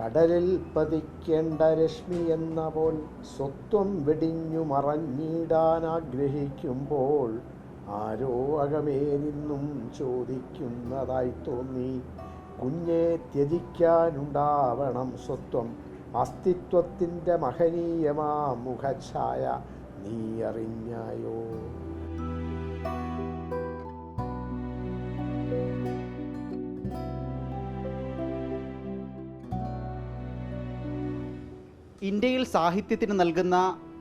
കടലിൽ പതിക്കേണ്ട രശ്മി എന്ന പോൽ സ്വത്വം വെടിഞ്ഞു മറഞ്ഞിടാൻ ആഗ്രഹിക്കുമ്പോൾ ആരോ അകമേ നിന്നും ചോദിക്കുന്നതായി തോന്നി. കുഞ്ഞെ ത്യജിക്കാനുണ്ടാവണം സ്വത്വം. അസ്തിത്വത്തിന്റെ മഹനീയമാ മുഖഛായ നീ അറിഞ്ഞായോ? ഇന്ത്യയിൽ സാഹിത്യത്തിന് നൽകുന്ന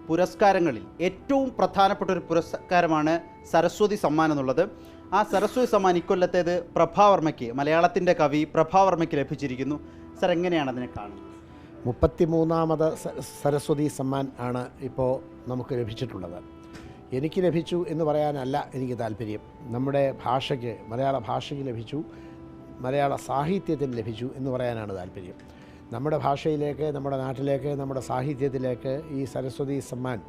പുരസ്കാരങ്ങളിൽ ഏറ്റവും പ്രധാനപ്പെട്ട ഒരു പുരസ്കാരമാണ് സരസ്വതി സമ്മാൻ എന്നുള്ളത്. ആ സരസ്വതി സമ്മാൻ ഇക്കൊല്ലത്തേത് പ്രഭാവർമ്മയ്ക്ക് മലയാളത്തിന്റെ കവി പ്രഭാവർമ്മയ്ക്ക് ലഭിച്ചിരിക്കുന്നു. സർ എങ്ങനെയാണ് അതിനെ കാണുന്നത്? മുപ്പത്തിമൂന്നാമത് സരസ്വതി സമ്മാൻ ആണ് ഇപ്പോൾ നമുക്ക് ലഭിച്ചിട്ടുള്ളത്. എനിക്ക് ലഭിച്ചു എന്ന് പറയാനല്ല എനിക്ക് താല്പര്യം. നമ്മുടെ ഭാഷയ്ക്ക് മലയാള ഭാഷയ്ക്ക് ലഭിച്ചു മലയാള സാഹിത്യത്തിന് ലഭിച്ചു എന്ന് പറയാനാണ് താല്പര്യം. നമ്മുടെ ഭാഷയിലേക്ക് നമ്മുടെ നാട്ടിലേക്ക് നമ്മുടെ സാഹിത്യത്തിലേക്ക് ഈ സരസ്വതി സമ്മാൻ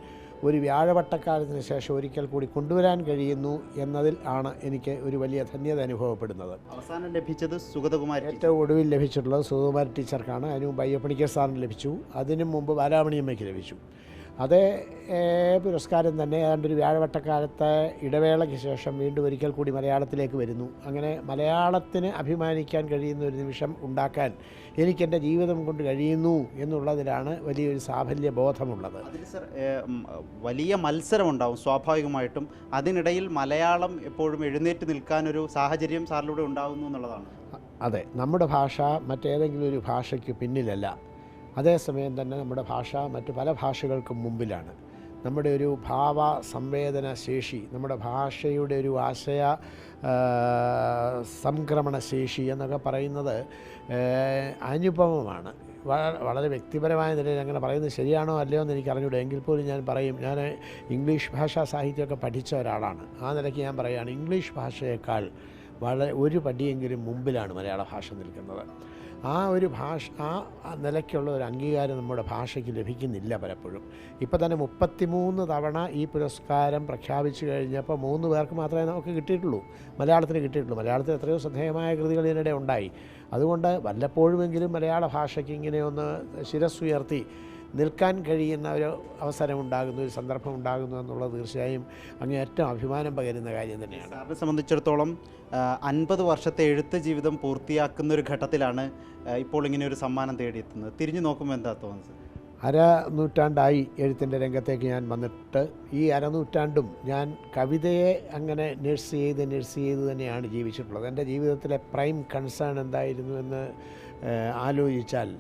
ഒരു വ്യാഴവട്ടക്കാലത്തിന് ശേഷം ഒരിക്കൽ കൂടി കൊണ്ടുവരാൻ കഴിയുന്നു എന്നതിൽ ആണ് എനിക്ക് ഒരു വലിയ ധന്യത അനുഭവപ്പെടുന്നത്. അവസാനം ലഭിച്ചത് സുഗതകുമാരി ഏറ്റവും ഒടുവിൽ ലഭിച്ചിട്ടുള്ളത് സുഗതകുമാരി ടീച്ചർക്കാണ്. അതിന് മുമ്പ് അയ്യപ്പണിക്കർ സാറിന് ലഭിച്ചു. അതിനു മുമ്പ് ബാലാമണിയമ്മയ്ക്ക് ലഭിച്ചു. അതേ പുരസ്കാരം തന്നെ ഏതാണ്ട് ഒരു വ്യാഴവട്ടക്കാലത്തെ ഇടവേളയ്ക്ക് ശേഷം വീണ്ടും ഒരിക്കൽ കൂടി മലയാളത്തിലേക്ക് വരുന്നു. അങ്ങനെ മലയാളത്തിന് അഭിമാനിക്കാൻ കഴിയുന്ന ഒരു നിമിഷം ഉണ്ടാക്കാൻ എനിക്കെന്റെ ജീവിതം കൊണ്ട് കഴിയുന്നു എന്നുള്ളതിലാണ് വലിയൊരു സാഫല്യ ബോധമുള്ളത് അതിൽ സർ ഉണ്ടാവും വലിയ മത്സരമുണ്ടാവും സ്വാഭാവികമായിട്ടും. അതിനിടയിൽ മലയാളം എപ്പോഴും എഴുന്നേറ്റ് നിൽക്കാനൊരു സാഹചര്യം സാറിലൂടെ ഉണ്ടാകുന്നു എന്നുള്ളതാണ്. അതെ നമ്മുടെ ഭാഷ മറ്റേതെങ്കിലും ഒരു ഭാഷയ്ക്ക് പിന്നിലല്ല. അതേസമയം തന്നെ നമ്മുടെ ഭാഷ മറ്റു പല ഭാഷകൾക്കും മുമ്പിലാണ്. നമ്മുടെ ഒരു ഭാവ സംവേദന ശേഷി നമ്മുടെ ഭാഷയുടെ ഒരു ആശയ സംക്രമണ ശേഷി എന്നൊക്കെ പറയുന്നത് അനുപമമാണ്. വളരെ വ്യക്തിപരമായ നിലയിൽ അങ്ങനെ പറയുന്നത് ശരിയാണോ അല്ലയോ എന്ന് എനിക്ക് അറിഞ്ഞൂടെ. എങ്കിൽ പോലും ഞാൻ പറയും ഞാൻ ഇംഗ്ലീഷ് ഭാഷാ സാഹിത്യമൊക്കെ പഠിച്ച ഒരാളാണ്. ആ നിലയ്ക്ക് ഞാൻ പറയുകയാണ് ഇംഗ്ലീഷ് ഭാഷയേക്കാൾ വളരെ ഒരു പടിയെങ്കിലും മുമ്പിലാണ് മലയാള ഭാഷ നിൽക്കുന്നത്. ആ ഒരു ഭാഷ ആ നിലയ്ക്കുള്ള ഒരു അംഗീകാരം നമ്മുടെ ഭാഷയ്ക്ക് ലഭിക്കുന്നില്ല പലപ്പോഴും. ഇപ്പോൾ തന്നെ മുപ്പത്തിമൂന്ന് തവണ ഈ പുരസ്കാരം പ്രഖ്യാപിച്ചു കഴിഞ്ഞപ്പോൾ മൂന്ന് പേർക്ക് മാത്രമേ നമുക്ക് കിട്ടിയിട്ടുള്ളൂ. മലയാളത്തിന് കിട്ടിയിട്ടുള്ളൂ. മലയാളത്തിൽ എത്രയോ ശ്രദ്ധേയമായ കൃതികൾ ഇതിനിടെ ഉണ്ടായി. അതുകൊണ്ട് വല്ലപ്പോഴുമെങ്കിലും മലയാള ഭാഷയ്ക്ക് ഇങ്ങനെ ഒന്ന് ശിരസ്സുയർത്തി നിൽക്കാൻ കഴിയുന്ന ഒരു അവസരം ഉണ്ടാകുന്നു ഒരു സന്ദർഭം ഉണ്ടാകുന്നു എന്നുള്ളത് തീർച്ചയായും അങ്ങേയറ്റം അഭിമാനം പകരുന്ന കാര്യം തന്നെയാണ്. സാറിനെ സംബന്ധിച്ചിടത്തോളം അൻപത് വർഷത്തെ എഴുത്ത് ജീവിതം പൂർത്തിയാക്കുന്ന ഒരു ഘട്ടത്തിലാണ് ഇപ്പോൾ ഇങ്ങനെ ഒരു സമ്മാനം തേടിയെത്തുന്നത്. തിരിഞ്ഞു നോക്കുമ്പോൾ എന്താ തോന്നുന്നത്? അര നൂറ്റാണ്ടായി എഴുത്തിന്റെ രംഗത്തേക്ക് ഞാൻ വന്നിട്ട് ഈ അരനൂറ്റാണ്ടും ഞാൻ കവിതയെ അങ്ങനെ നഴ്സ് ചെയ്ത് നഴ്സ് ചെയ്ത് തന്നെയാണ് ജീവിച്ചിട്ടുള്ളത്. എന്റെ ജീവിതത്തിലെ പ്രൈം കൺസേൺ എന്തായിരുന്നു എന്ന് ആലോചിച്ചാൽ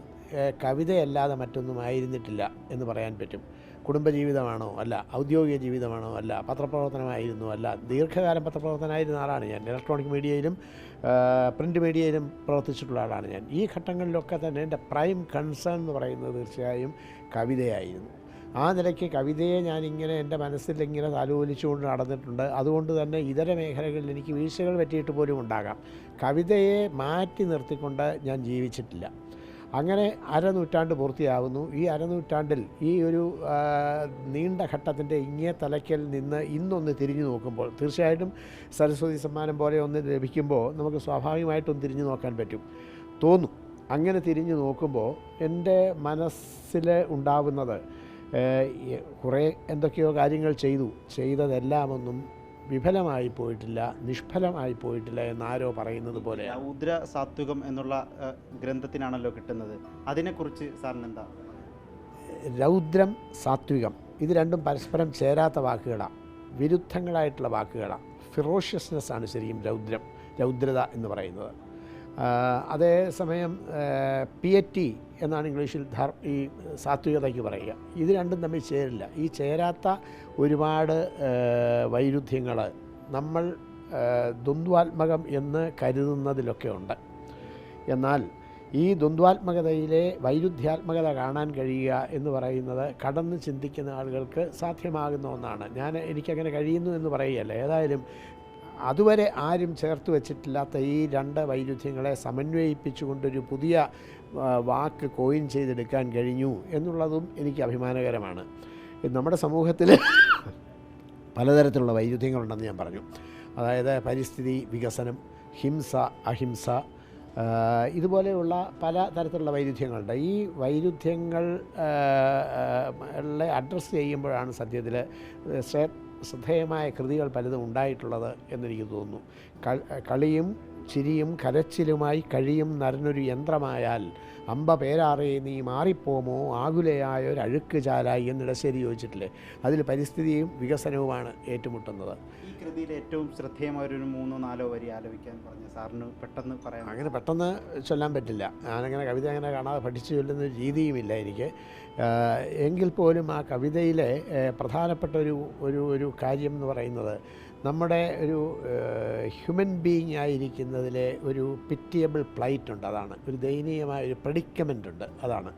കവിതയല്ലാതെ മറ്റൊന്നും ആയിരുന്നിട്ടില്ല എന്ന് പറയാൻ പറ്റും. കുടുംബജീവിതമാണോ? അല്ല. ഔദ്യോഗിക ജീവിതമാണോ അല്ല. പത്രപ്രവർത്തനമായിരുന്നു? അല്ല. ദീർഘകാലം പത്രപ്രവർത്തനമായിരുന്ന ആളാണ് ഞാൻ. ഇലക്ട്രോണിക് മീഡിയയിലും പ്രിന്റ് മീഡിയയിലും പ്രവർത്തിച്ചിട്ടുള്ള ആളാണ് ഞാൻ. ഈ ഘട്ടങ്ങളിലൊക്കെ തന്നെ എന്റെ പ്രൈം കൺസേൺ എന്ന് പറയുന്നത് തീർച്ചയായും കവിതയായിരുന്നു. ആ നിലയ്ക്ക് കവിതയെ ഞാനിങ്ങനെ എന്റെ മനസ്സിൽ ഇങ്ങനെ താലോലിച്ചുകൊണ്ട് നടന്നിട്ടുണ്ട്. അതുകൊണ്ട് തന്നെ ഇതര മേഖലകളിൽ എനിക്ക് വീഴ്ചകൾ പറ്റിയിട്ട് പോലും ഉണ്ടാകാം. കവിതയെ മാറ്റി നിർത്തിക്കൊണ്ട് ഞാൻ ജീവിച്ചിട്ടില്ല. അങ്ങനെ അരനൂറ്റാണ്ട് പൂർത്തിയാവുന്നു. ഈ അരനൂറ്റാണ്ടിൽ ഈ ഒരു നീണ്ട ഘട്ടത്തിന്റെ ഇങ്ങേ തലയ്ക്കൽ നിന്ന് ഇന്നൊന്ന് തിരിഞ്ഞു നോക്കുമ്പോൾ തീർച്ചയായിട്ടും സരസ്വതി സമ്മാനം പോലെ ഒന്ന് ലഭിക്കുമ്പോൾ നമുക്ക് സ്വാഭാവികമായിട്ടൊന്ന് തിരിഞ്ഞു നോക്കാൻ പറ്റും. തോന്നും. അങ്ങനെ തിരിഞ്ഞു നോക്കുമ്പോൾ എന്റെ മനസ്സിൽ ഉണ്ടാവുന്നത് കുറേ എന്തൊക്കെയോ കാര്യങ്ങൾ ചെയ്തു. ചെയ്തതെല്ലാമൊന്നും വിഫലമായി പോയിട്ടില്ല നിഷ്ഫലമായി പോയിട്ടില്ല എന്നാരോ പറയുന്നത് പോലെ ഔദ്ര സാത്വികം എന്നുള്ള ഗ്രന്ഥത്തിനാണല്ലോ കിട്ടുന്നത്. അതിനെക്കുറിച്ച് സാറിന് എന്താ രൗദ്രം സാത്വികം. ഇത് രണ്ടും പരസ്പരം ചേരാത്ത വാക്കുകളാണ് വിരുദ്ധങ്ങളായിട്ടുള്ള വാക്കുകളാണ് ഫിറോഷ്യസ്നെസ് ആണ് ശരിക്കും രൗദ്രം രൗദ്രത എന്ന് പറയുന്നത്. അതേസമയം പി എ ടി എന്നാണ് ഇംഗ്ലീഷിൽ ധർ ഈ സാത്വികതയ്ക്ക് പറയുക. ഇത് രണ്ടും തമ്മിൽ ചേരില്ല. ഈ ചേരാത്ത ഒരുപാട് വൈരുദ്ധ്യങ്ങൾ നമ്മൾ ദ്വന്ദ്വാത്മകം എന്ന് കരുതുന്നതിലൊക്കെ ഉണ്ട്. എന്നാൽ ഈ ദ്വന്ദ്വാത്മകതയിലെ വൈരുദ്ധ്യാത്മകത കാണാൻ കഴിയുക എന്ന് പറയുന്നത് കടന്ന് ചിന്തിക്കുന്ന ആളുകൾക്ക് സാധ്യമാകുന്ന ഒന്നാണ്. ഞാൻ എനിക്കങ്ങനെ കഴിയുന്നു എന്ന് പറയുകയല്ല. ഏതായാലും അതുവരെ ആരും ചേർത്ത് വെച്ചിട്ടില്ലാത്ത ഈ രണ്ട് വൈരുദ്ധ്യങ്ങളെ സമന്വയിപ്പിച്ചുകൊണ്ടൊരു പുതിയ വാക്ക് കോയിൻ ചെയ്തെടുക്കാൻ കഴിഞ്ഞു എന്നുള്ളതും എനിക്ക് അഭിമാനകരമാണ് നമ്മുടെ സമൂഹത്തിൽ പലതരത്തിലുള്ള വൈരുദ്ധ്യങ്ങളുണ്ടെന്ന് ഞാൻ പറഞ്ഞു അതായത് പരിസ്ഥിതി വികസനം ഹിംസ അഹിംസ ഇതുപോലെയുള്ള പല തരത്തിലുള്ള വൈരുദ്ധ്യങ്ങളുണ്ട് ഈ വൈരുദ്ധ്യങ്ങൾ അഡ്രസ്സ് ചെയ്യുമ്പോഴാണ് സത്യത്തിൽ ശ്രദ്ധേയമായ കൃതികൾ പലതും ഉണ്ടായിട്ടുള്ളത് എന്നെനിക്ക് തോന്നുന്നു. കളിയും ചിരിയും കരച്ചിലുമായി കഴിയും നരനൊരു യന്ത്രമായാൽ അമ്പ പേരാറേ നീ മാറിപ്പോമോ? ആകുലയായ ഒരു അഴുക്ക് ചാലായി എന്നിടശ്ശേരി ചോദിച്ചിട്ടില്ലേ? അതിൽ പരിസ്ഥിതിയും വികസനവുമാണ് ഏറ്റുമുട്ടുന്നത്. ഈ കൃതിയിൽ ഏറ്റവും ശ്രദ്ധേയമായ ഒരു മൂന്നോ നാലോ വരി ആലോചിക്കാൻ പറഞ്ഞു സാറിന് പെട്ടെന്ന് പറയാം അങ്ങനെ പെട്ടെന്ന് ചൊല്ലാൻ പറ്റില്ല. ഞാനങ്ങനെ കവിത അങ്ങനെ കാണാതെ പഠിച്ചു ചൊല്ലുന്ന രീതിയുമില്ല എനിക്ക്. എങ്കിൽ പോലും ആ കവിതയിലെ പ്രധാനപ്പെട്ട ഒരു ഒരു ഒരു കാര്യം എന്ന് പറയുന്നത് നമ്മുടെ ഒരു ഹ്യൂമൻ ബീങ് ആയിരിക്കുന്നതിലെ ഒരു പിറ്റിയബിൾ പ്ലൈറ്റ് ഉണ്ട് അതാണ്. ഒരു ദയനീയമായ ഒരു പ്രഡിക്കമെന്റ് ഉണ്ട് അതാണ്.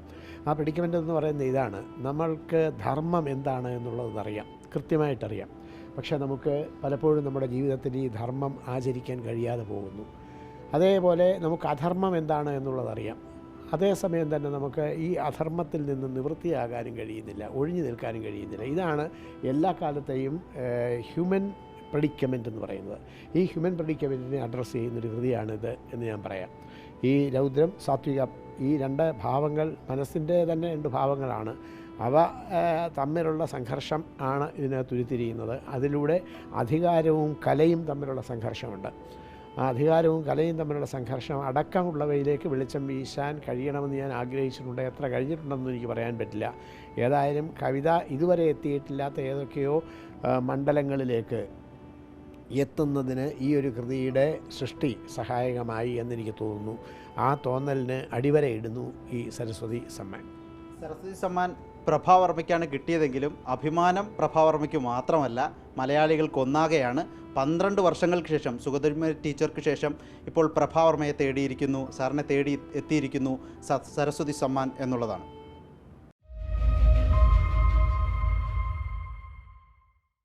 ആ പ്രഡിക്കമെന്റ് എന്ന് പറയുന്നത് ഇതാണ്. നമ്മൾക്ക് ധർമ്മം എന്താണ് എന്നുള്ളത് അറിയാം കൃത്യമായിട്ടറിയാം. പക്ഷേ നമുക്ക് പലപ്പോഴും നമ്മുടെ ജീവിതത്തിൽ ഈ ധർമ്മം ആചരിക്കാൻ കഴിയാതെ പോകുന്നു. അതേപോലെ നമുക്ക് അധർമ്മം എന്താണ് എന്നുള്ളതറിയാം അതേസമയം തന്നെ നമുക്ക് ഈ അധർമ്മത്തിൽ നിന്ന് നിവൃത്തിയാകാനും കഴിയുന്നില്ല ഒഴിഞ്ഞു നിൽക്കാനും കഴിയുന്നില്ല. ഇതാണ് എല്ലാ കാലത്തെയും ഹ്യൂമൻ പ്രഡിക്കമെന്റ് എന്ന് പറയുന്നത്. ഈ ഹ്യൂമൻ പ്രഡിക്കമെന്റിനെ അഡ്രസ്സ് ചെയ്യുന്നൊരു കൃതിയാണിത് എന്ന് ഞാൻ പറയാം. ഈ രൗദ്രം സാത്വിക ഈ രണ്ട് ഭാവങ്ങൾ മനസ്സിന്റെ തന്നെ രണ്ട് ഭാവങ്ങളാണ്. അവ തമ്മിലുള്ള സംഘർഷം ആണ് ഇതിനകത്ത് ഉരുത്തിരിയുന്നത്. അതിലൂടെ അധികാരവും കലയും തമ്മിലുള്ള സംഘർഷമുണ്ട്. അധികാരവും കലയും തമ്മിലുള്ള സംഘർഷം അടക്കമുള്ളവയിലേക്ക് വെളിച്ചം വീശാൻ കഴിയണമെന്ന് ഞാൻ ആഗ്രഹിച്ചിട്ടുണ്ട്. എത്ര കഴിഞ്ഞിട്ടുണ്ടെന്ന് എനിക്ക് പറയാൻ പറ്റില്ല. ഏതായാലും കവിത ഇതുവരെ എത്തിയിട്ടില്ലാത്ത ഏതൊക്കെയോ മണ്ഡലങ്ങളിലേക്ക് എത്തുന്നതിന് ഈ ഒരു കൃതിയുടെ സൃഷ്ടി സഹായകമായി എന്നെനിക്ക് തോന്നുന്നു. ആ തോന്നലിന് അടിവരയിടുന്നു ഈ സരസ്വതി സമ്മാൻ. സരസ്വതി സമ്മാൻ പ്രഭാവർമ്മയ്ക്കാണ് കിട്ടിയതെങ്കിലും അഭിമാനം പ്രഭാവർമ്മയ്ക്ക് മാത്രമല്ല മലയാളികൾക്കൊന്നാകെയാണ് പന്ത്രണ്ട് വർഷങ്ങൾക്ക് ശേഷം സുഗതന്മ ടീച്ചർക്ക് ശേഷം ഇപ്പോൾ പ്രഭാവർമ്മയെ തേടിയിരിക്കുന്നു സാറിനെ തേടി എത്തിയിരിക്കുന്നു സരസ്വതി സമ്മാൻ എന്നുള്ളതാണ്.